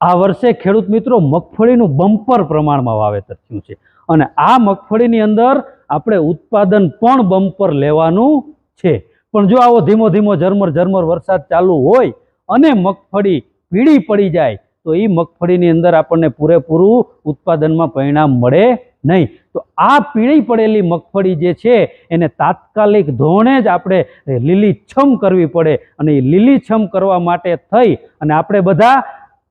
આ વર્ષે ખેડૂત મિત્રો મગફળીનું બમ્પર પ્રમાણમાં વાવેતર થયું છે. અને આ મગફળીની અંદર આપણે ઉત્પાદન પણ બમ્પર લેવાનું છે. પણ જો આવો ધીમો ધીમો ઝરમર ઝરમર વરસાદ ચાલુ હોય અને મગફળી પીળી પડી જાય, તો એ મગફળીની અંદર આપણને પૂરેપૂરું ઉત્પાદનમાં પરિણામ મળે નહીં. તો આ પીળી પડેલી મગફળી જે છે, એને તાત્કાલિક ધોરણે જ આપણે લીલીછમ કરવી પડે. અને એ લીલીછમ કરવા માટે થઈ અને આપણે બધા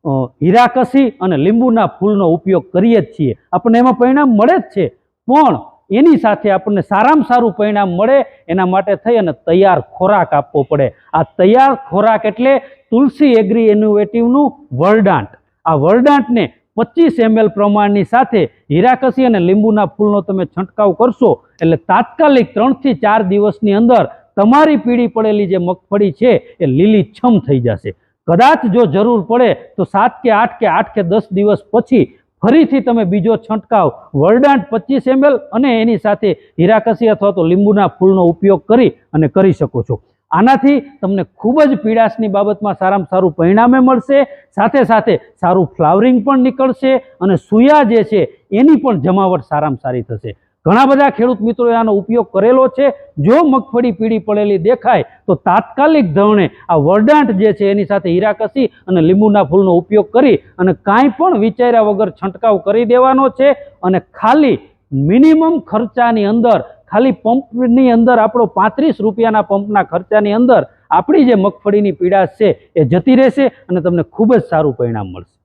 હીરાકસી અને લીંબુના ફૂલનો ઉપયોગ કરીએ જ છીએ. આપણને એમાં પરિણામ મળે જ છે. પણ એની સાથે આપણને સારામાં સારું પરિણામ મળે, એના માટે થઈ અને તૈયાર ખોરાક આપવો પડે. આ તૈયાર ખોરાક એટલે તુલસી એગ્રી ઇનોવેટિવનું વરડાંટ આ વરડાંટને પચીસ એમએલ પ્રમાણની સાથે હીરાકસી અને લીંબુના ફૂલનો તમે છંટકાવ કરશો, એટલે તાત્કાલિક ત્રણથી ચાર દિવસની અંદર તમારી પીળી પડેલી જે મગફળી છે, એ લીલીછમ થઈ જશે. કદાચ જો જરૂર પડે તો સાત કે આઠ કે આઠ કે દસ દિવસ પછી ફરીથી તમે બીજો છંટકાવ વરડાંટ પચીસ એમએલ અને એની સાથે હીરાકસી અથવા તો લીંબુના ફૂલનો ઉપયોગ કરી અને કરી શકો છો. આનાથી તમને ખૂબ જ પીડાશની બાબતમાં સારામાં સારું પરિણામે મળશે, સાથે સાથે સારું ફ્લાવરિંગ પણ નીકળશે અને સુયા જે છે એની પણ જમાવટ સારામાં સારી થશે. ઘણા બધા ખેડૂત મિત્રોએ આનો ઉપયોગ કરેલો છે. જો મગફળી પીળી પડેલી દેખાય, તો તાત્કાલિક ધોરણે આ વરડાંટ જે છે એની સાથે હીરાકસી અને લીંબુના ફૂલનો ઉપયોગ કરી અને કાંઈ પણ વિચાર્યા વગર છંટકાવ કરી દેવાનો છે અને ખાલી મિનિમમ ખર્ચાની અંદર, ખાલી પંપની અંદર આપણો પાંત્રીસ રૂપિયાના પંપના ખર્ચાની અંદર આપણી જે મગફળીની પીડા છે એ જતી રહેશે અને તમને ખૂબ જ સારું પરિણામ મળશે.